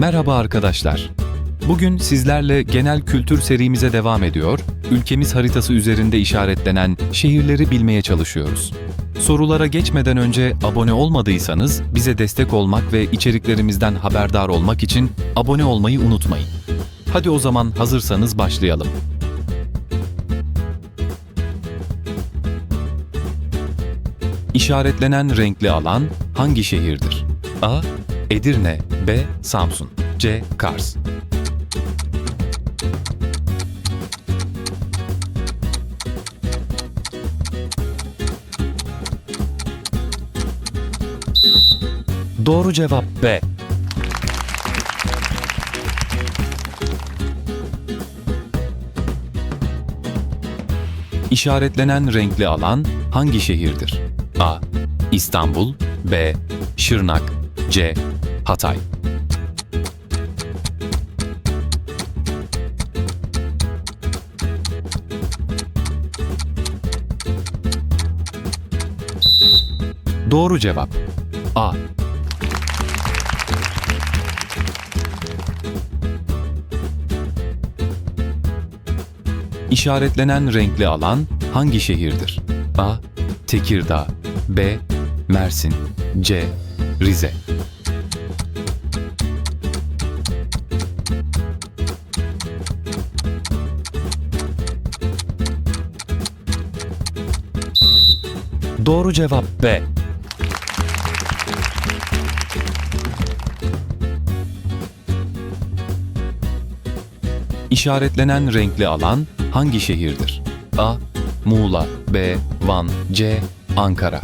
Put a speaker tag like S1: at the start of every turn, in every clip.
S1: Merhaba arkadaşlar. Bugün sizlerle genel kültür serimize devam ediyor, ülkemiz haritası üzerinde işaretlenen şehirleri bilmeye çalışıyoruz. Sorulara geçmeden önce abone olmadıysanız bize destek olmak ve içeriklerimizden haberdar olmak için abone olmayı unutmayın. Hadi o zaman hazırsanız başlayalım. İşaretlenen renkli alan hangi şehirdir? A. Edirne B. Samsun C. Kars Doğru cevap B. İşaretlenen renkli alan hangi şehirdir? A. İstanbul B. Şırnak C. Hatay Doğru cevap A. İşaretlenen renkli alan hangi şehirdir? A. Tekirdağ B. Mersin C. Rize Doğru cevap B. İşaretlenen renkli alan hangi şehirdir? A. Muğla B. Van C. Ankara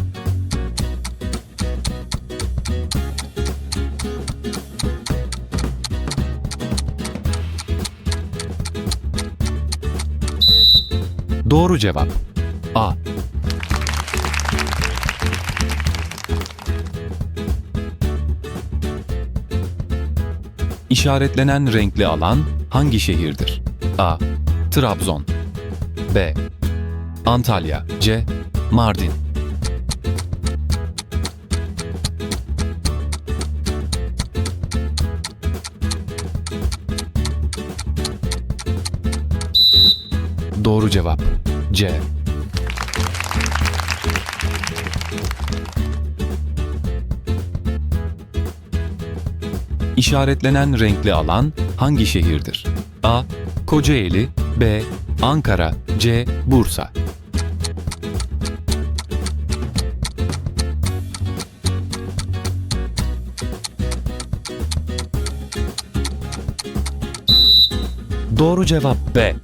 S1: Doğru cevap A. İşaretlenen renkli alan hangi şehirdir? A. Trabzon B. Antalya C. Mardin Doğru cevap C. İşaretlenen renkli alan hangi şehirdir? A. Kocaeli B. Ankara C. Bursa Doğru cevap B.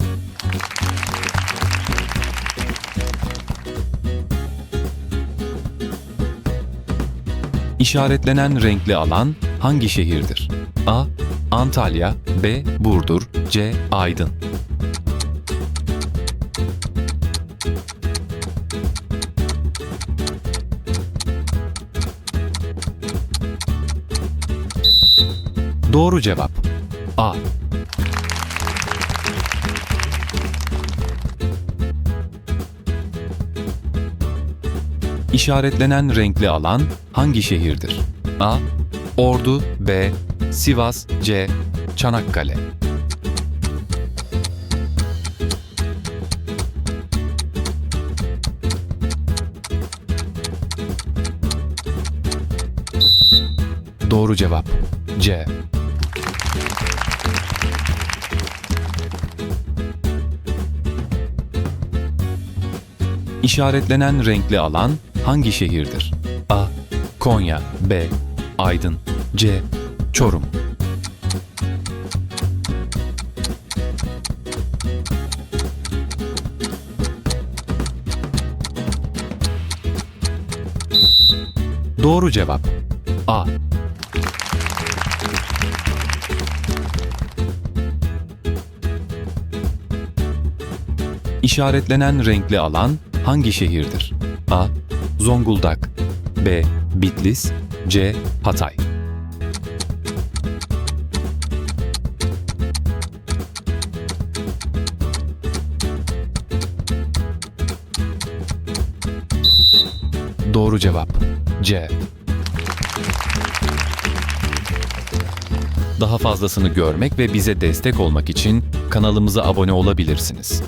S1: İşaretlenen renkli alan hangi şehirdir? A. Antalya B. Burdur C. Aydın Doğru cevap A. İşaretlenen renkli alan hangi şehirdir? A. Ordu B. Sivas C. Çanakkale Doğru cevap C. İşaretlenen renkli alan hangi şehirdir? A. Konya B. Aydın C. Çorum Doğru cevap A. İşaretlenen renkli alan hangi şehirdir? A. Zonguldak B. Bitlis C. Hatay Doğru cevap C. Daha fazlasını görmek ve bize destek olmak için kanalımıza abone olabilirsiniz.